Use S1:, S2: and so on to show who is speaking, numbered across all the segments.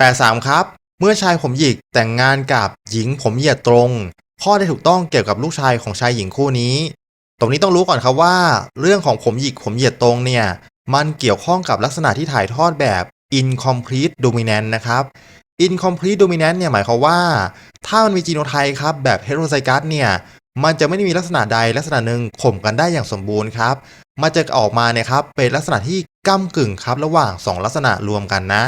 S1: 83 ครับ เมื่อชายผมหยิกแต่งงานกับหญิงผมเหยียดตรง ข้อได้ถูกต้องเกี่ยวกับลูกชายของชายหญิงคู่นี้ ตรงนี้ต้องรู้ก่อนครับว่า เรื่องของผมหยิกผมเหยียดตรงเนี่ย มันเกี่ยวข้องกับลักษณะที่ถ่ายทอดแบบ incomplete dominant นะครับ incomplete dominant เนี่ยหมายความว่า ถ้ามันมีจีโนไทป์ครับแบบ heterozygous เนี่ยมันจะไม่ได้มีลักษณะใดลักษณะหนึ่งข่มกันได้อย่างสมบูรณ์ครับ มันจะออกมาเนี่ยครับเป็นลักษณะที่ก้ากึ่งครับ ระหว่าง 2 ลักษณะรวมกันนะ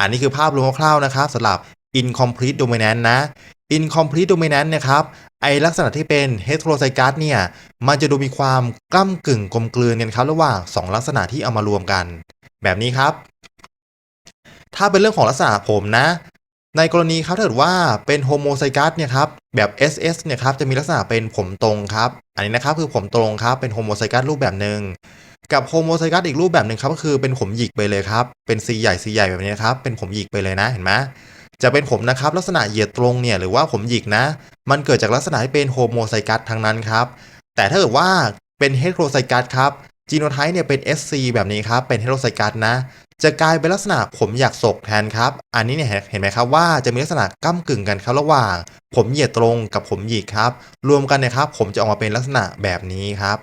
S1: อันนี้คือภาพรวมคร่าวๆนะครับสำหรับ incomplete dominant นะ incomplete dominant เนะครับไอลักษณะที่เป็น heterozygous เนี่ย มันจะดูมีความก้ากึ่งกลมกลืนกันครับระหว่าง 2 ลักษณะที่เอามารวมกัน แบบนี้ครับ ถ้าเป็นเรื่องของลักษณะผมนะ ในกรณีครับถ้าเกิดว่าเป็นโฮโมไซกัสเนี่ยครับแบบ SS เนี่ยครับจะมีลักษณะเป็นผมตรงครับ อันนี้นะครับคือผมตรงครับเป็นโฮโมไซกัสรูปแบบหนึ่ง กับโฮโมไซกัสอีกรูปแบบหนึ่งครับก็คือเป็นผมหยิกไปเลยครับ เป็น C ใหญ่ C ใหญ่แบบนี้นครับ เป็นผมหยิกไปเลยนะเห็นไหมจะเป็นผมนะครับลักษณะเหยียดตรงเนี่ยหรือว่าผมหยิกนะ มันเกิดจากลักษณะที่เป็นโฮโมไซกัสทั้งนั้นครับ แต่ถ้าเกิดว่าเป็นเฮตโรไซกัสครับจีโนไทป์เนี่ยเป็น SC แบบนี้ครับ เป็นเฮตโรไซกัสนะ จะกลายเป็นลักษณะผมอยากศกแทนครับ อันนี้เนี่ยเห็นไหมครับว่าจะมีลักษณะก้ากึ่งกันครับระหว่าง ผมเหยียดตรงกับผมหยิกครับ รวมกันเนี่ยครับ ผมจะออกมาเป็นลักษณะแบบนี้ครับ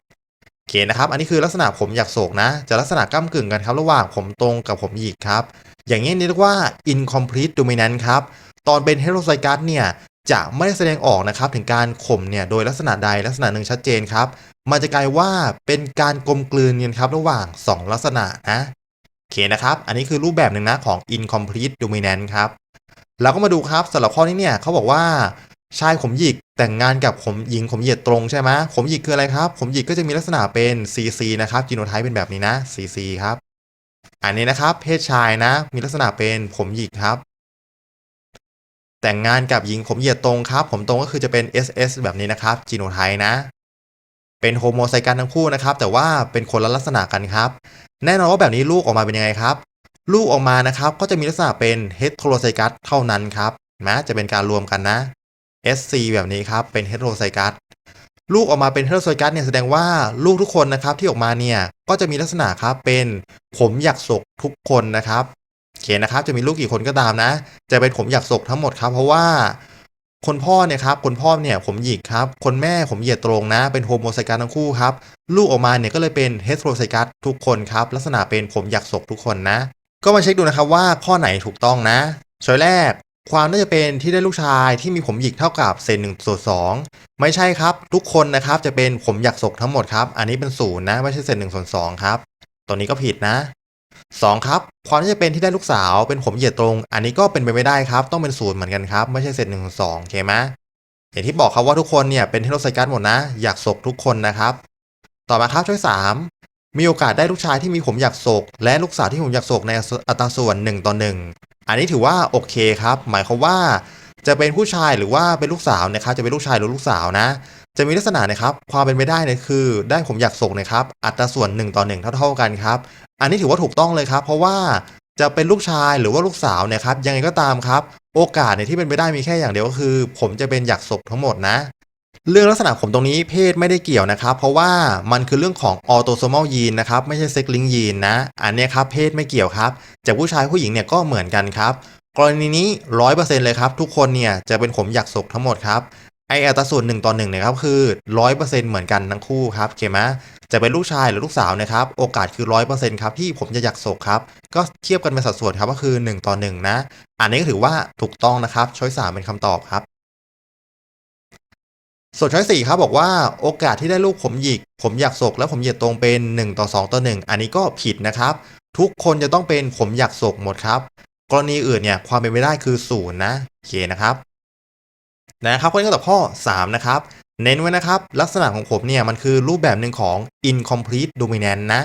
S1: อเคนะครับ อันนี้คือลักษณะผมอยากโศกนะ จะลักษณะก้ากึ่งกันครับ ระหว่างผมตรงกับผมหยิกครับ อย่างนี้เรียกว่า incomplete dominant ครับ ตอนเป็น heterozygous เนี่ย จะไม่ได้แสดงออกนะครับถึงการข่มเนี่ย โดยลักษณะใดลักษณะหนึ่งชัดเจนครับ มันจะกลายว่าเป็นการกลมกลืนกันครับระหว่าง 2 ลักษณะนะโอเคนะครับ อันนี้คือรูปแบบหนึ่งนะของ incomplete dominant ครับ เราก็มาดูครับสำหรับข้อนี้เนี่ยเขาบอกว่าชายผมหยิก แต่งงานกับผมหญิงผมเหยียดตรงใช่ไหมผมหยิกคืออะไรครับผมหยิกก็จะมีลักษณะเป็น CC นะครับจีโนไทป์เป็นแบบนี้นะ CC ครับ อันนี้นะครับ เพศชายนะ มีลักษณะเป็นผมหยิกครับ แต่งงานกับหญิงผมเหยียดตรงครับ ผมตรงก็คือจะเป็น SS แบบนี้นะครับจีโนไทป์นะ เป็นโฮโมไซกันทั้งคู่นะครับ แต่ว่าเป็นคนละลักษณะกันครับ แน่นอนว่าแบบนี้ลูกออกมาเป็นยังไงครับ ลูกออกมานะครับ ก็จะมีลักษณะเป็นเฮตโ r o ไซกัสเท่านั้นครับนะจะเป็นการรวมกันนะ SC แบบนี้ครับ เป็นเฮตโ r o ไซกัสลูกออกมาเป็นเฮตโ r o ไซกัสเนี่ยแสดงว่าลูกทุกคนนะครับที่ออกมาเนี่ยก็จะมีลักษณะครับเป็นผมอยากศกทุกคนนะครับโอเคนะครับจะมีลูกกี่คนก็ตามนะ จะเป็นผมอยากศกทั้งหมดครับ เพราะว่าคนพ่อเนี่ยครับคนพ่อเนี่ยผมหยิกครับ คนแม่ผมเหยียดตรงนะ เป็นโฮโมไซกัสทั้งคู่ครับ ลูกออกมาเนี่ยก็เลยเป็นเฮตโรไซกัสทุกคนครับ ลักษณะเป็นผมอยากศกทุกคนนะ ก็มาเช็คดูนะครับว่าข้อไหนถูกต้องนะช้อยแรก ความน่าจะเป็นที่ได้ลูกชายที่มีผมหยิกเท่ากับเศษหนึ่งส่วนสองไม่ใช่ครับ ทุกคนนะครับจะเป็นผมอยากศกทั้งหมดครับ อันนี้เป็นศูนย์นะไม่ใช่เศษหนึ่งส่วนสองครับตัวนี้ก็ผิดนะสองครับ ความน่าจะเป็นที่ได้ลูกสาวเป็นผมเหยียดตรง อันนี้ก็เป็นไปไม่ได้ครับ ต้องเป็นศูนย์เหมือนกันครับ ไม่ใช่เศษหนึ่งส่วนสองโอเคไหมอย่างที่บอกครับว่าทุกคนเนี่ยเป็นเฮโรไซกัสหมดนะ อยากศกทุกคนนะครับ ต่อมาครับช่วยสามมีโอกาสได้ลูกชายที่มีผมอยากศกและลูกสาวที่ผมอยากศกในอัตราส่วน1ต่อ1 อันนี้ถือว่าโอเคครับ หมายความว่าจะเป็นผู้ชายหรือว่าเป็นลูกสาวนะครับ จะเป็นลูกชายหรือลูกสาวนะ จะมีลักษณะนะครับ ความเป็นไปได้เนี่ยคือ ได้ผมอยากโศกนะครับ อัตราส่วน1ต่อ1เท่า ๆกันครับ อันนี้ถือว่าถูกต้องเลยครับ เพราะว่าจะเป็นลูกชายหรือว่าลูกสาวเนี่ยครับยังไงก็ตามครับ โอกาสเนี่ยที่เป็นไปได้มีแค่อย่างเดียวก็คือ ผมจะเป็นอยากศกทั้งหมดนะ เรื่องลักษณะผมตรงนี้เพศไม่ได้เกี่ยวนะครับ เพราะว่ามันคือเรื่องของออโตโซม a ลยีนนะครับ ไม่ใช่เซ็กลิงยีนนะ อันนี้ครับเพศไม่เกี่ยวครับจากผู้ชายผู้หญิงเนี่ยก็เหมือนกันครับ กรณีนี้ร้อยเปอร์เซ็นต์เลยครับ ทุกคนเนี่ยจะเป็นผมอยากศกทั้งหมดครับไออัตราส่วนหนึ่งต่อหนึ่งเนี่ยครับคือร้อยเปอร์เซ็นต์เหมือนกันทั้งคู่ครับเข้าไหมจะเป็นลูกชายหรือลูกสาวนะครับ โอกาสคือร้อยเปอร์เซ็นต์ครับที่ผมจะอยากศกครับ ก็เทียบกันเป็นสัดส่วนครับก็คือ1ต่อ1นะ อันนี้ก็ถือว่าถูกต้องนะครับช้อยสามเป็นคำตอบครับ ส่วนช้อยสี่ครับบอกว่าโอกาสที่ได้ลูกผมหยิก ผมอยากศกและผมเหยียดตรงเป็น 1 ต่อ 2 ต่อ 1 อันนี้ก็ผิดนะครับ ทุกคนจะต้องเป็นผมอยากศกหมดครับ กรณีอื่นเนี่ยความเป็นไปได้คือศูนย์นะโอเคนะครับนะครับข้อนี้ก็ตอบข้อ 3 นะครับ เน้นไว้นะครับ ลักษณะของผมเนี่ยมันคือรูปแบบหนึ่งของ incomplete dominant นะ